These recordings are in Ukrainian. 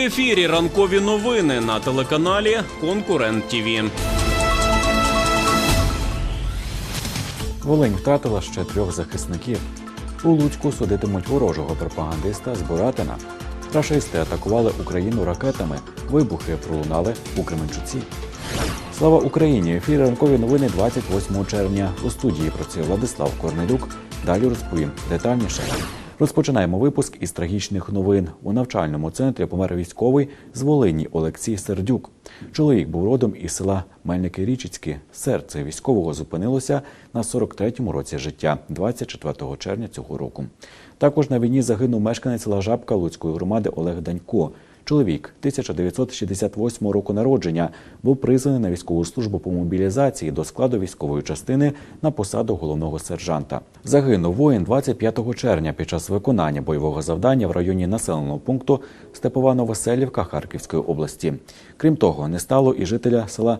Ефірі ранкові новини на телеканалі Конкурент ТІВІ. Волинь втратила ще трьох захисників. У Луцьку судитимуть ворожого пропагандиста з Боратина. Рашисти атакували Україну ракетами. Вибухи пролунали у Кременчуці. Слава Україні! Ефір ранкові новини 28 червня. У студії працює Владислав Корнелюк. Далі розповім детальніше. Розпочинаємо випуск із трагічних новин. У навчальному центрі помер військовий з Волині Олексій Сердюк. Чоловік був родом із села Мельники Річицькі. Серце військового зупинилося на 43-му році життя, 24 червня цього року. Також на війні загинув мешканець села Жабка Луцької громади Олег Данько. Чоловік 1968 року народження був призваний на військову службу по мобілізації до складу військової частини на посаду головного сержанта. Загинув воїн 25 червня під час виконання бойового завдання в районі населеного пункту Степовано-Веселівка Харківської області. Крім того, не стало і жителя села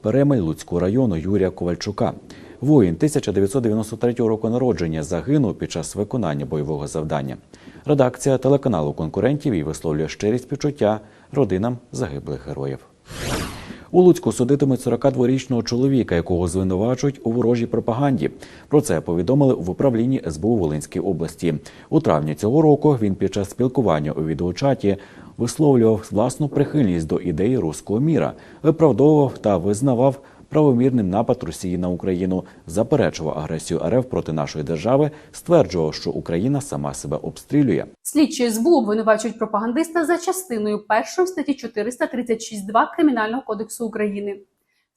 Перемель Луцького району Юрія Ковальчука. Воїн 1993 року народження загинув під час виконання бойового завдання. Редакція телеканалу конкурентів і висловлює щирі співчуття родинам загиблих героїв. У Луцьку судитимуть 42-річного чоловіка, якого звинувачують у ворожій пропаганді. Про це повідомили в управлінні СБУ Волинської області. У травні цього року він під час спілкування у відеочаті висловлював власну прихильність до ідеї руського міра, виправдовував та визнавав правомірним напад Росії на Україну, заперечував агресію РФ проти нашої держави, стверджував, що Україна сама себе обстрілює. Слідчі СБУ обвинувачують пропагандиста за частиною першої статті 436.2 Кримінального кодексу України.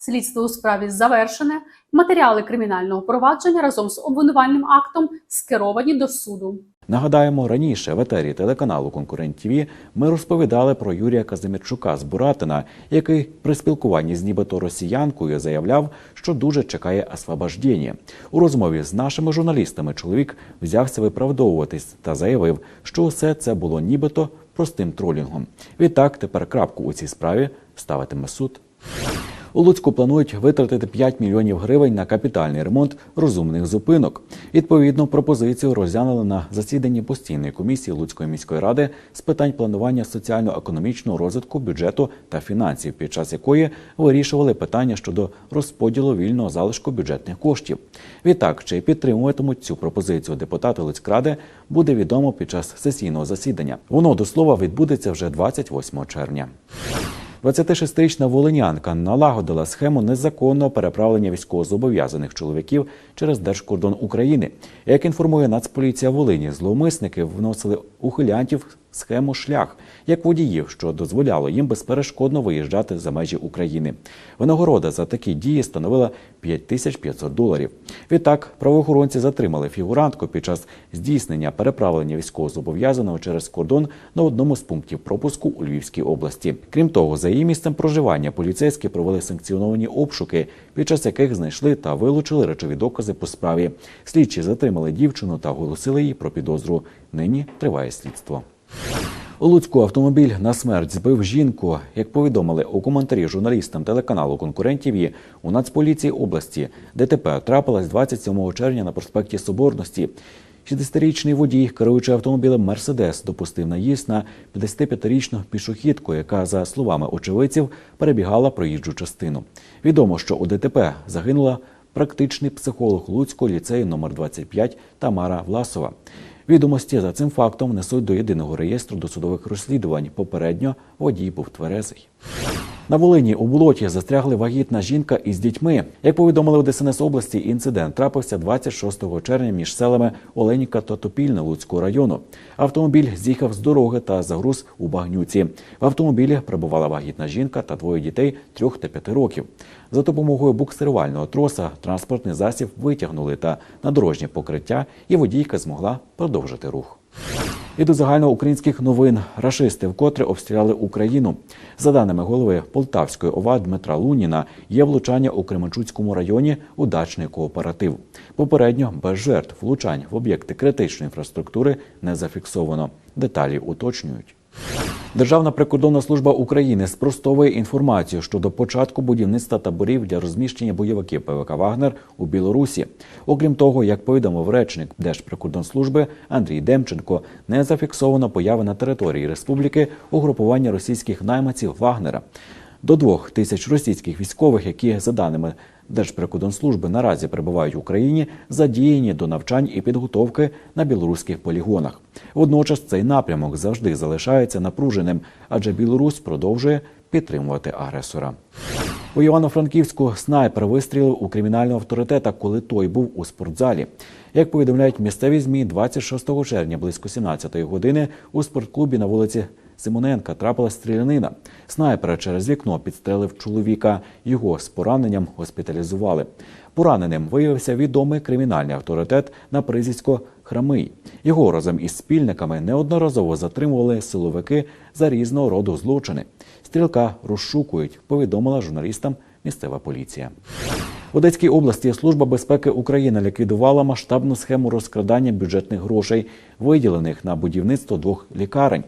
Слідство у справі завершене. Матеріали кримінального провадження разом з обвинувальним актом скеровані до суду. Нагадаємо, раніше в етері телеканалу Конкурент ТВ ми розповідали про Юрія Казимирчука з Буратина, який при спілкуванні з нібито росіянкою заявляв, що дуже чекає освобождення. У розмові з нашими журналістами чоловік взявся виправдовуватись та заявив, що усе це було нібито простим тролінгом. Відтак тепер крапку у цій справі ставитиме суд. У Луцьку планують витратити 5 мільйонів гривень на капітальний ремонт розумних зупинок. Відповідну пропозицію розглянули на засіданні постійної комісії Луцької міської ради з питань планування соціально-економічного розвитку бюджету та фінансів, під час якої вирішували питання щодо розподілу вільного залишку бюджетних коштів. Відтак, чи підтримуватимуть цю пропозицію депутати Луцькради, буде відомо під час сесійного засідання. Воно до слова відбудеться вже 28 червня. 26-річна волинянка налагодила схему незаконного переправлення військовозобов'язаних чоловіків через держкордон України. Як інформує Нацполіція Волині, зловмисники вносили ухилянтів схему шлях як водіїв, що дозволяло їм безперешкодно виїжджати за межі України. Винагорода за такі дії становила 5500 доларів. Відтак правоохоронці затримали фігурантку під час здійснення переправлення військовозобов'язаного через кордон на одному з пунктів пропуску у Львівській області. Крім того, за її місцем проживання поліцейські провели санкціоновані обшуки, під час яких знайшли та вилучили речові докази по справі. Слідчі затримали дівчину та оголосили їй про підозру. Нині триває слідство. У Луцьку автомобіль на смерть збив жінку. Як повідомили у коментарі журналістам телеканалу конкурентів у Нацполіції області ДТП трапилась 27 червня на проспекті Соборності. 60-річний водій, керуючи автомобілем Мерседес, допустив наїзд на 55-річну пішохідку, яка, за словами очевидців, перебігала проїжджу частину. Відомо, що у ДТП загинула практичний психолог Луцького ліцею номер 25 Тамара Власова. Відомості за цим фактом внесуть до єдиного реєстру досудових розслідувань. Попередньо водій був тверезий. На Волині у болоті застрягли вагітна жінка із дітьми. Як повідомили у ДСНС області, інцидент трапився 26 червня між селами Оленіка та Топільне Луцького району. Автомобіль з'їхав з дороги та загруз у багнюці. В автомобілі перебувала вагітна жінка та двоє дітей трьох та п'яти років. За допомогою буксирувального троса транспортний засіб витягнули та на дорожнє покриття, і водійка змогла продовжити рух. І до загальноукраїнських новин рашисти вкотре обстріляли Україну. За даними голови Полтавської ОВА Дмитра Луніна, є влучання у Кременчуцькому районі у дачний кооператив. Попередньо без жертв влучань в об'єкти критичної інфраструктури не зафіксовано. Деталі уточнюють. Державна прикордонна служба України спростовує інформацію щодо початку будівництва таборів для розміщення бойовиків ПВК Вагнер у Білорусі. Окрім того, як повідомив речник Держприкордонслужби Андрій Демченко, не зафіксовано появи на території республіки угрупування російських найманців Вагнера. До двох тисяч російських військових, які за даними Держприкордонслужби наразі перебувають в Україні, задіяні до навчань і підготовки на білоруських полігонах. Водночас цей напрямок завжди залишається напруженим, адже Білорусь продовжує підтримувати агресора. У Івано-Франківську снайпер вистрілив у кримінального авторитета, коли той був у спортзалі. Як повідомляють місцеві змі, 26 червня близько 17-ї години у спортклубі на вулиці Симоненка трапилась стрілянина. Снайпера через вікно підстрелив чоловіка. Його з пораненням госпіталізували. Пораненим виявився відомий кримінальний авторитет на прізвисько Храмий. Його разом із спільниками неодноразово затримували силовики за різного роду злочини. Стрілка розшукують, повідомила журналістам місцева поліція. В Одеській області Служба безпеки України ліквідувала масштабну схему розкрадання бюджетних грошей, виділених на будівництво двох лікарень.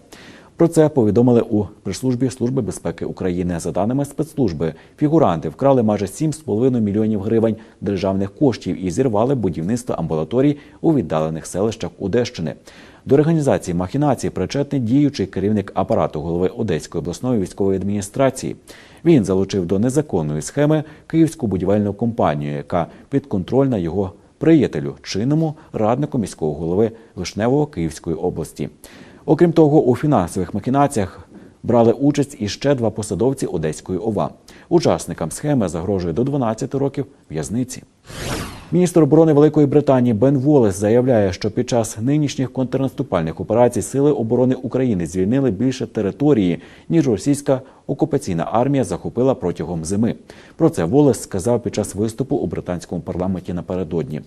Про це повідомили у прес-службі Служби безпеки України. За даними спецслужби, фігуранти вкрали майже 7,5 мільйонів гривень державних коштів і зірвали будівництво амбулаторій у віддалених селищах Одещини. До організації махінації причетний діючий керівник апарату голови Одеської обласної військової адміністрації. Він залучив до незаконної схеми київську будівельну компанію, яка підконтрольна його приятелю, чинному раднику міського голови Вишневого Київської області. Окрім того, у фінансових махінаціях брали участь і ще два посадовці Одеської ОВА. Учасникам схеми загрожує до 12 років в'язниці. Міністр оборони Великої Британії Бен Волес заявляє, що під час нинішніх контрнаступальних операцій Сили оборони України звільнили більше території, ніж російська окупаційна армія захопила протягом зими. Про це Волес сказав під час виступу у британському парламенті напередодні.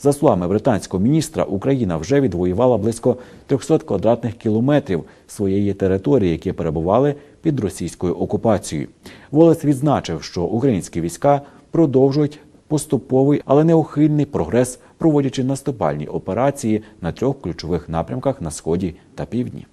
За словами британського міністра, Україна вже відвоювала близько 300 квадратних кілометрів своєї території, які перебували під російською окупацією. Волес відзначив, що українські війська продовжують поступовий, але неухильний прогрес, проводячи наступальні операції на трьох ключових напрямках на сході та півдні.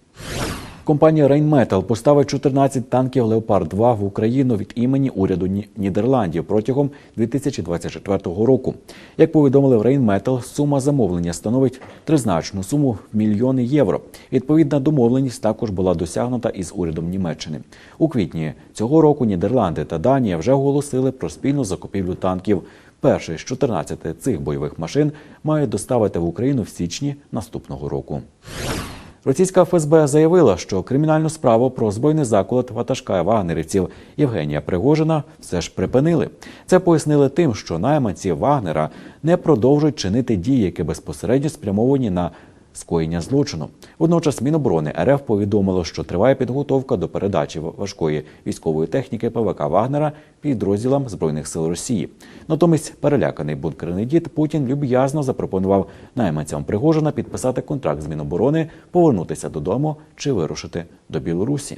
Компанія Rheinmetall поставить 14 танків Леопард 2 в Україну від імені уряду Ні- Нідерландів протягом 2024 року. Як повідомили в Rheinmetall, сума замовлення становить тризначну суму в мільйони євро. Відповідна домовленість також була досягнута із урядом Німеччини. У квітні цього року Нідерланди та Данія вже оголосили про спільну закупівлю танків. Перший з 14 цих бойових машин мають доставити в Україну в січні наступного року. Російська ФСБ заявила, що кримінальну справу про збройний заколот ватажка вагнерівців Євгенія Пригожина все ж припинили. Це пояснили тим, що найманці Вагнера не продовжують чинити дії, які безпосередньо спрямовані на скоєння злочину. Водночас Міноборони РФ повідомило, що триває підготовка до передачі важкої військової техніки ПВК Вагнера підрозділам збройних сил Росії. Натомість переляканий бункерний дід Путін люб'язно запропонував найманцям Пригожина підписати контракт з Міноборони, повернутися додому чи вирушити до Білорусі.